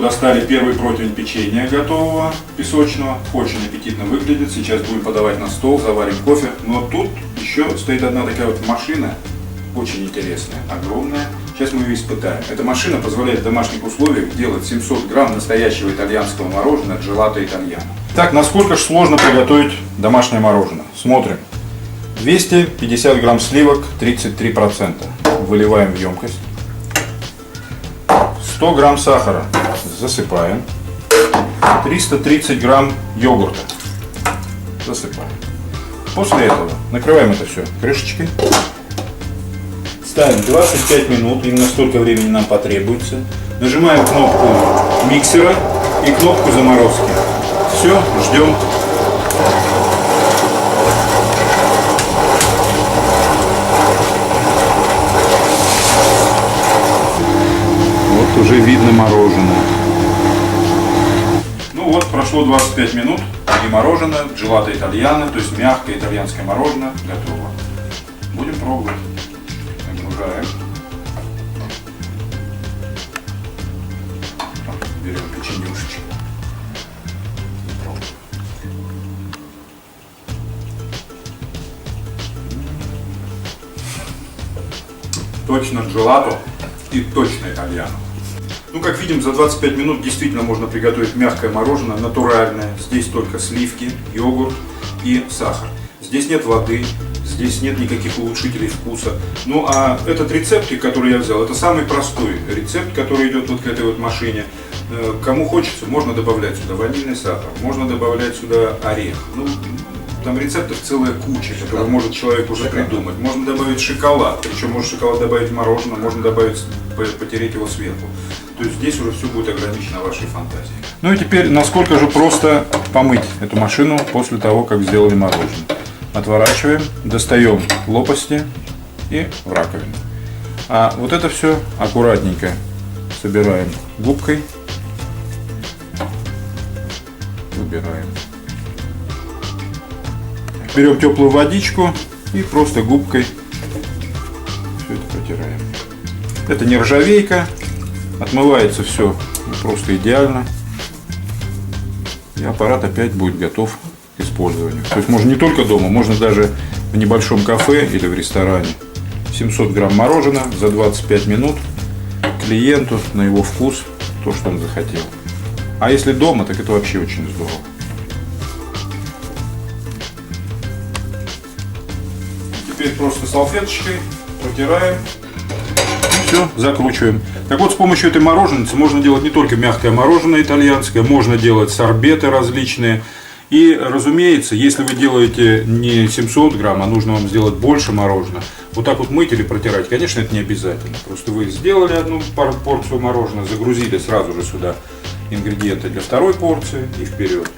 достали первый противень печенья готового, песочного. Очень аппетитно выглядит. Сейчас будем подавать на стол, заварим кофе. Но тут еще стоит одна такая вот машина, очень интересная, огромная. Сейчас мы ее испытаем. Эта машина позволяет в домашних условиях делать 700 грамм настоящего итальянского мороженого джелато итальяно. Так, насколько же сложно приготовить домашнее мороженое? Смотрим. 250 грамм сливок, 33%. Выливаем в емкость. 100 грамм сахара засыпаем. 330 грамм йогурта засыпаем. После этого накрываем это все крышечкой. Ставим 25 минут, именно столько времени нам потребуется. Нажимаем кнопку миксера и кнопку заморозки. Все, ждем. Вот уже видно мороженое. Ну вот, прошло 25 минут, и мороженое, джелато итальяно, то есть мягкое итальянское мороженое готово. Будем пробовать. Нагружаем. Берем печенюшечки. Точно джелато и точно итальяно. Ну, как видим, за 25 минут действительно можно приготовить мягкое мороженое, натуральное. Здесь только сливки, йогурт и сахар. Здесь нет воды, здесь нет никаких улучшителей вкуса. Ну, а этот рецепт, который я взял, это самый простой рецепт, который идет вот к этой вот машине. Э, Кому хочется, можно добавлять сюда ванильный сахар, можно добавлять сюда орех. Ну, там рецептов целая куча, которые может человек уже придумать. Можно добавить шоколад, причем можно шоколад добавить в мороженое, можно добавить, по- потереть его сверху. То есть здесь уже все будет ограничено вашей фантазией. Ну и теперь, насколько же просто помыть эту машину после того, как сделали мороженое. Отворачиваем, достаем лопасти и в раковину. А вот это все аккуратненько собираем губкой. Выбираем. Берем теплую водичку и просто губкой все это протираем. Это не ржавейка, отмывается все просто идеально. И аппарат опять будет готов к использованию. То есть можно не только дома, можно даже в небольшом кафе или в ресторане. 700 грамм мороженого за 25 минут клиенту на его вкус, то, что он захотел. А если дома, так это вообще очень здорово. Теперь просто салфеточкой протираем. Все, закручиваем. Так вот, с помощью этой мороженицы можно делать не только мягкое мороженое итальянское, можно делать сорбеты различные. И, разумеется, если вы делаете не 700 грамм, а нужно вам сделать больше мороженого, вот так вот мыть или протирать, конечно, это не обязательно. Просто вы сделали одну порцию мороженого, загрузили сразу же сюда ингредиенты для второй порции и вперед.